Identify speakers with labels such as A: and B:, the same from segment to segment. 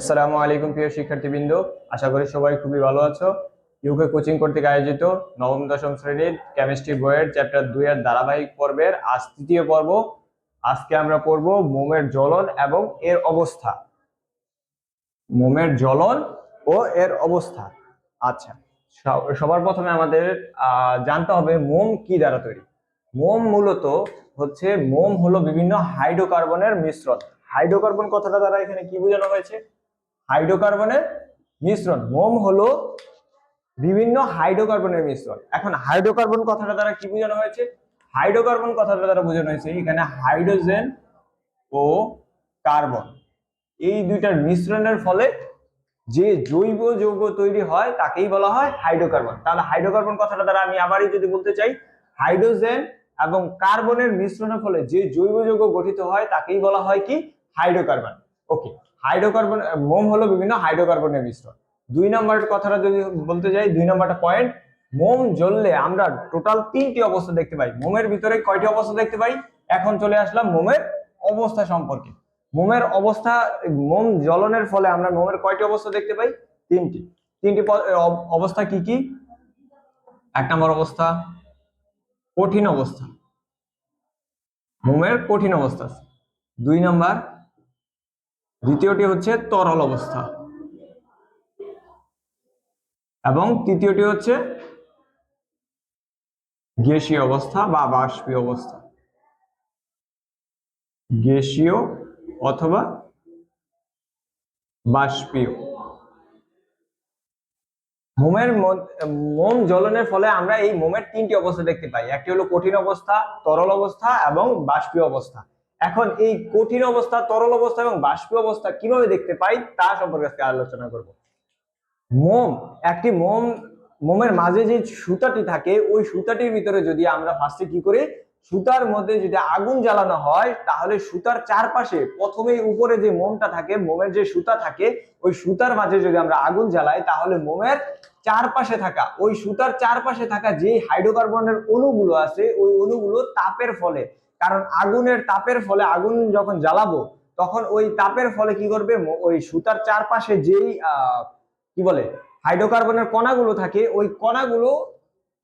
A: আসসালামু আলাইকুম প্রিয় শিক্ষার্থীবৃন্দ। আশা করি সবাই খুবই ভালো আছো। ইউকে কোচিং কর্তৃক আয়োজিত নবম, দশম শ্রেণির কেমিস্ট্রি বইয়ের চ্যাপ্টার দুই এর ধারাবাহিক পর্বের আজ তৃতীয় পর্ব। আজকে আমরা পড়ব মোমের জ্বলন এবং এর অবস্থা। মোমের জ্বলন ও এর অবস্থা। আচ্ছা সবার প্রথমে আমাদের জানতে হবে মোম কি দ্বারা তৈরি। মোম মূলত হচ্ছে, মোম হলো বিভিন্ন হাইড্রোকার্বনের মিশ্রণ। হাইড্রোকার্বন কথাটা দ্বারা এখানে কি বোঝানো হয়েছে? হাইড্রোকার্বনের মিশ্রণ। মোম হলো বিভিন্ন হাইড্রোকার্বনের মিশ্রণ। এখন হাইড্রোকার্বন কথাটা দ্বারা কি বোঝানো হয়েছে? হাইড্রোকার্বন কথাটা দ্বারা বোঝানো হয়েছে এখানে হাইড্রোজেন ও কার্বন। এই দুইটার মিশ্রণের ফলে যে জৈব যৌগ তৈরি হয় তাকেই বলা হয় হাইড্রোকার্বন। তাহলে হাইড্রোকার্বন কথাটা দ্বারা আমি আবারই যদি বলতে চাই, হাইড্রোজেন এবং কার্বনের মিশ্রণের ফলে যে জৈব যৌগ গঠিত হয় তাকেই বলা হয় কি? হাইড্রোকার্বন। ওকে হাইড্রোকার্বন মোম হলো বিভিন্ন হাইড্রোকার্বনের মিশ্রণ। দুই নম্বর কথাটা যদি বলতে যাই, দুই নম্বরটা পয়েন্ট মোম জ্বললে আমরা টোটাল তিনটি অবস্থা দেখতে পাই। মোমের ভিতরে কয়টি অবস্থা দেখতে পাই? এখন চলে আসলাম মোমের অবস্থা সম্পর্কে। মোমের অবস্থা, মোম জ্বলনের ফলে আমরা মোমের কয়টি অবস্থা দেখতে পাই? তিনটি। তিনটি অবস্থা কি কি? এক নম্বর অবস্থা, কঠিন অবস্থা। মোমের কঠিন অবস্থা দুই নম্বর দ্বিতীয়টি হচ্ছে তরল অবস্থা। এবং তৃতীয়টি হচ্ছে গ্যাসীয় অবস্থা বা বাষ্পীয় অবস্থা। গ্যাসীয় অথবা বাষ্পীয়। মোমের মোম জ্বলনের ফলে আমরা এই মোমের তিনটি অবস্থা দেখতে পাই। একটি হলো কঠিন অবস্থা, তরল অবস্থা এবং বাষ্পীয় অবস্থা। এখন এই কঠিন অবস্থা, তরল অবস্থা এবং বাষ্পীয় অবস্থা কীভাবে দেখতে পাই তা সম্পর্কে আজকে আলোচনা করব। মোম, একটি মোম, মোমের মাঝে যে সুতাটি থাকে, ওই সুতাটির ভিতরে যদি আমরা ফার্স্টে কি করি, সুতার মধ্যে যদি আগুন জ্বালানো হয়, তাহলে সুতার চারপাশে প্রথমেই উপরে যে মোমটা থাকে, মোমের যে সুতা থাকে, ওই সুতার মাঝে যদি আমরা আগুন জ্বালাই, তাহলে মোমের চারপাশে থাকা, ওই সুতার চারপাশে থাকা যে হাইড্রোকার্বনের অণুগুলো আছে, ওই অণুগুলো তাপের ফলে। কারণ আগুনের তাপের ফলে আগুন যখন জ্বালাবো, তখন ওই তাপের ফলে কি করবে? ওই সুতার চারপাশে যেই কি বলে, হাইড্রোকার্বনের কণাগুলো থাকে, ওই কণাগুলো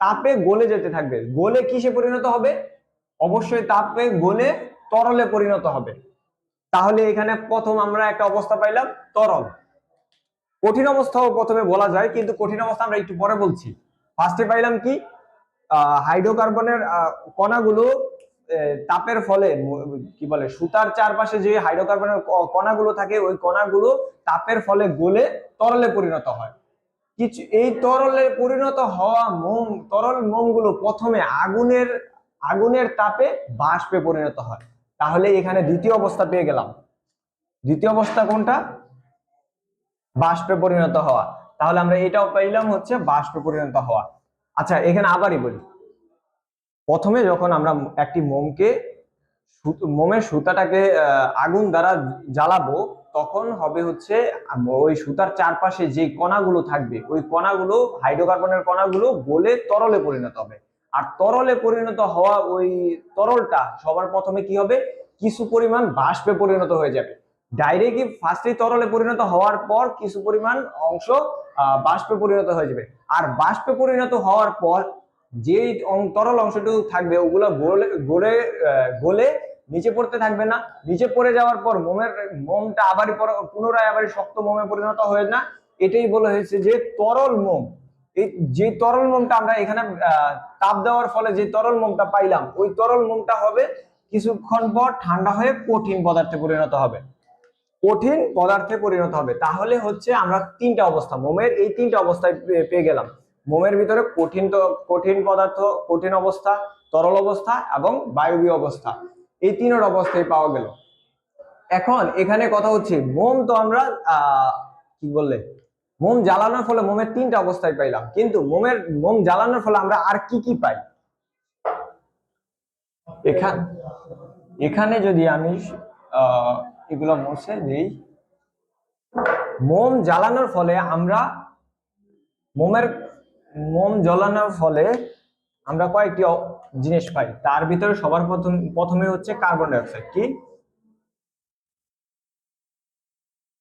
A: তাপে গলে যেতে থাকবে। গলে কিসে পরিণত হবে? অবশ্যই তাপে গলে তরলে পরিণত হবে। তাহলে এখানে প্রথম আমরা একটা অবস্থা পাইলাম, তরল। কঠিন অবস্থাও প্রথমে বলা যায়, কিন্তু কঠিন অবস্থা আমরা একটু পরে বলছি। ফার্স্টে পাইলাম কি? হাইড্রোকার্বনের কণাগুলো তাপের ফলে কি বলে, সুতার চারপাশে যে হাইড্রোকার্বনের কণাগুলো থাকে, ওই কণাগুলো তাপের ফলে গলে তরলে পরিণত হয়। কিছু, এই তরলে পরিণত হওয়া মোম, তরল মোমগুলো প্রথমে আগুনের আগুনের তাপে বাষ্পে পরিণত হয়। তাহলে এখানে দ্বিতীয় অবস্থা পেয়ে গেলাম। দ্বিতীয় অবস্থা কোনটা? বাষ্পে পরিণত হওয়া। তাহলে আমরা এটাও পাইলাম হচ্ছে বাষ্পে পরিণত হওয়া। আচ্ছা এখানে আবারই বলি। প্রথমে যখন আমরা একটি মোমকে মোমের সুতাটাকে আগুন দ্বারা জ্বালাবো, তখন হবে হচ্ছে, ওই সুতার চারপাশে যে কণাগুলো থাকবে, ওই কণাগুলো, হাইড্রোকার্বনের কণাগুলো গলে তরলে পরিণত হবে। আর তরলে পরিণত হওয়া ওই তরলটা সবার প্রথমে কি হবে? কিছু পরিমাণ বাষ্পে পরিণত হয়ে যাবে। ডাইরেক্টলি ফার্স্টে তরলে পরিণত হওয়ার পর কিছু পরিমাণ অংশ বাষ্পে পরিণত হয়ে যাবে। আর বাষ্পে পরিণত হওয়ার পর যে তরল অংশটুকু থাকবে, ওগুলো গলে গলে গলে নিচে পড়তে থাকবে না। নিচে পড়ে যাওয়ার পর মোমের, মোমটা আবারই পর- পুনরায় আবার শক্ত মোমে পরিণত হয়ে না। এটাই বলা হয়েছে যে তরল মোম। এই যে তরল মোমটা আমরা এখানে তাপ দেওয়ার ফলে যে তরল মোমটা পাইলাম, ওই তরল মোমটা হবে কিছুক্ষণ পর ঠান্ডা হয়ে কঠিন পদার্থে পরিণত হবে। কঠিন পদার্থে পরিণত হবে। তাহলে হচ্ছে আমরা তিনটা অবস্থা মোমের এই তিনটা অবস্থায় পেয়ে গেলাম। মোমের ভিতরে কঠিন কঠিন পদার্থ কঠিন অবস্থা তরল অবস্থা এবং বায়বীয় অবস্থা। এই তিনের অবস্থায় পাওয়া গেল। এখন এখানে কথা হচ্ছে মোম তো আমরা কি বললে? মোম জ্বালানোর ফলে মোমের তিনটা অবস্থায় পাইলাম। কিন্তু মোমের মোম জ্বালানোর ফলে আমরা আর কি কি পাই? এখান এখানে যদি আমি আহ, এগুলো মুছে যেই মোম জ্বালানোর ফলে আমরা মোমের, মোম জ্বালানোর ফলে আমরা কয়েকটি জিনিস পাই। তার ভিতরে সবার প্রথম, প্রথমে হচ্ছে কার্বন ডাইঅক্সাইড। কি?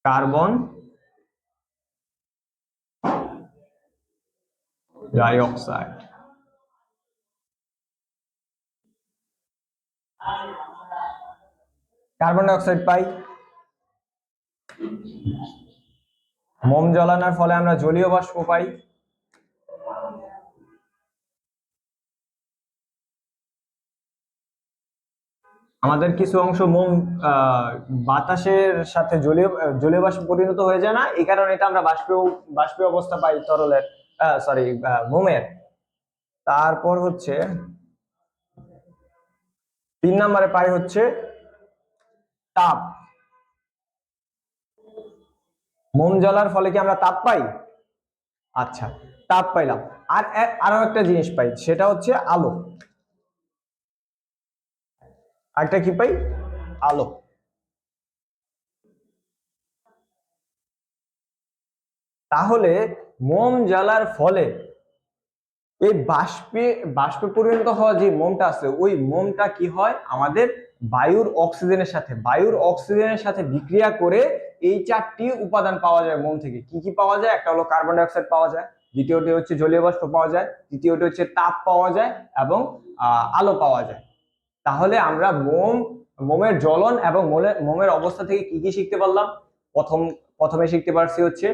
A: Carbon dioxide. কার্বন ডাইঅক্সাইড পাই। মোম জ্বালানোর ফলে আমরা জলীয় বাষ্প পাই। আমাদের কিছু অংশ মোম বাতাসের সাথে জলীয় জলীয় বাষ্পে পরিণত হয়ে যায় না, এই কারণে এটা আমরা বাষ্পীয় বাষ্পীয় অবস্থা পাই তরলের সরি মোমের। তারপর হচ্ছে, তিন নম্বরে পাই হচ্ছে তাপ। মোম জ্বলার ফলে কি আমরা তাপ পাই? আচ্ছা তাপ পাইলাম। আর আরও একটা জিনিস পাই, সেটা হচ্ছে আলো। আরেকটা কি পাই? আলো। তাহলে মোম জ্বালার ফলে এই বাষ্পে বাষ্পে পরিণত হওয়া যে মোমটা আছে, ওই মোমটা কি হয়? আমাদের বায়ুর অক্সিজেনের সাথে, বায়ুর অক্সিজেনের সাথে বিক্রিয়া করে এই চারটি উপাদান পাওয়া যায় মোম থেকে। কি কি পাওয়া যায়? একটা হলো কার্বন ডাইঅক্সাইড পাওয়া যায়, দ্বিতীয়টি হচ্ছে জলীয় বাষ্প পাওয়া যায়, তৃতীয়টি হচ্ছে তাপ পাওয়া যায় এবং আলো পাওয়া যায়। তাহলে আমরা মোম, মোমের জ্বলন এবং মোমের মোমের অবস্থা থেকে কি কি শিখতে পারলাম? প্রথম, প্রথমে শিখতে পারছি হচ্ছে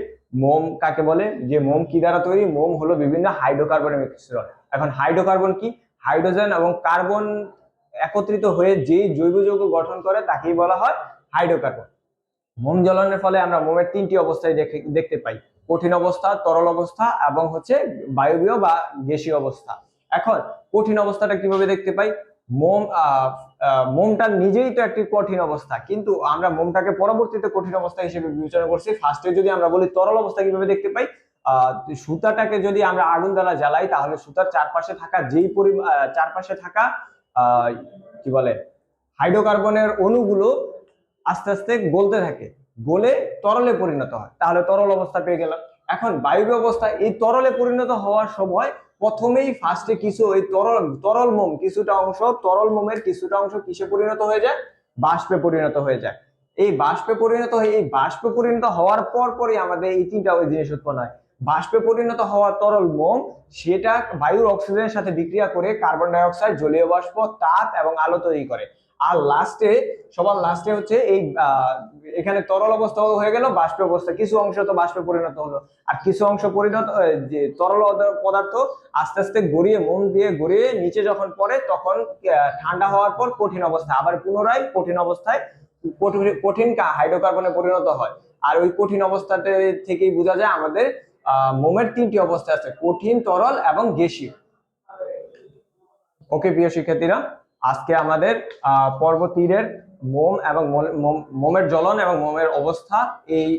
A: মোম কাকে বলে? যে মোম কি দ্বারা তৈরি? মোম হলো বিভিন্ন হাইড্রোকার্বনের মিশ্রণ। এখন হাইড্রোকার্বন কি? হাইড্রোজেন এবং কার্বন একত্রিত হয়ে যে জৈব যৌগ গঠন করে তাকেই বলা হয় হাইড্রোকার্বন। মোম জ্বলনের ফলে আমরা মোমের তিনটি অবস্থায় দেখে দেখতে পাই। কঠিন অবস্থা, তরল অবস্থা এবং হচ্ছে বায়বীয় বা গ্যাসীয় অবস্থা। এখন কঠিন অবস্থাটা কীভাবে দেখতে পাই? মোম মোমটা নিজেই তো একটি কঠিন অবস্থা, কিন্তু আমরা মোমটাকে পরবর্তীতে কঠিন অবস্থা হিসেবে বিবেচনা করছি। ফার্স্টে যদি আমরা বলি তরল অবস্থা কীভাবে দেখতে পাই? সুতাটাকে যদি আমরা আগুন দ্বারা জ্বালাই, তাহলে সুতার চারপাশে থাকা যেই পরিমাণ চারপাশে থাকা কি বলে, হাইড্রোকার্বনের অণুগুলো আস্তে আস্তে গলতে থাকে, গলে তরলে পরিণত হয়। তাহলে তরল অবস্থা পেয়ে গেলাম। এখন বায়বীয় অবস্থা, এই তরলে পরিণত হওয়ার সময় প্রথমেই ফার্স্টে কিছু ওই তরল তরল মোম, কিছুটা অংশ, তরল মোমের কিছুটা অংশ কিসে পরিণত হয়ে যায়? বাষ্পে পরিণত হয়ে যায়। এই বাষ্পে পরিণত হয়ে, এই বাষ্পে পরিণত হওয়ার পর পরই আমাদের এই তিনটা ওই জিনিস উৎপন্ন হয়। বাষ্পে পরিণত হওয়া তরল মোম, সেটা বায়ুর অক্সিজেনের সাথে বিক্রিয়া করে কার্বন ডাই অক্সাইড জলীয় বাষ্প, তাপ এবং আলো তৈরি করে। আর লাস্টে সবার লাস্টে হচ্ছে এই এখানে তরল অবস্থা হয়ে গেল, বাষ্প অবস্থা, কিছু অংশ তো বাষ্পে পরিণত হলো। আর কিছু অংশ পরিণত যে তরল পদার্থ আস্তে আস্তে গড়িয়ে মন দিয়ে গড়িয়ে নিচে যখন পড়ে, তখন ঠান্ডা হওয়ার পর কঠিন অবস্থা। আবার পুনরায় কঠিন অবস্থায় কঠিন- হাইড্রোকার্বনে পরিণত হয়। আর ওই কঠিন অবস্থাতে থেকেই বোঝা যায় আমাদের মোমের তিনটি অবস্থা আছে, কঠিন, তরল এবং গ্যাসীয়। ওকে, প্রিয় শিক্ষার্থীরা, আজকে আমাদের পর্ব তীরের মোম এবং মোমের জ্বলন এবং মোমের অবস্থা এই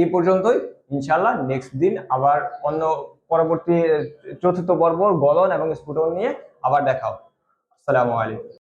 A: এই পর্যন্তই। ইনশাল্লাহ নেক্সট দিন আবার অন্য পরবর্তী, চতুর্থ পর্ব, গলন এবং স্ফুটন নিয়ে আবার দেখাও আসসালামু আলাইকুম।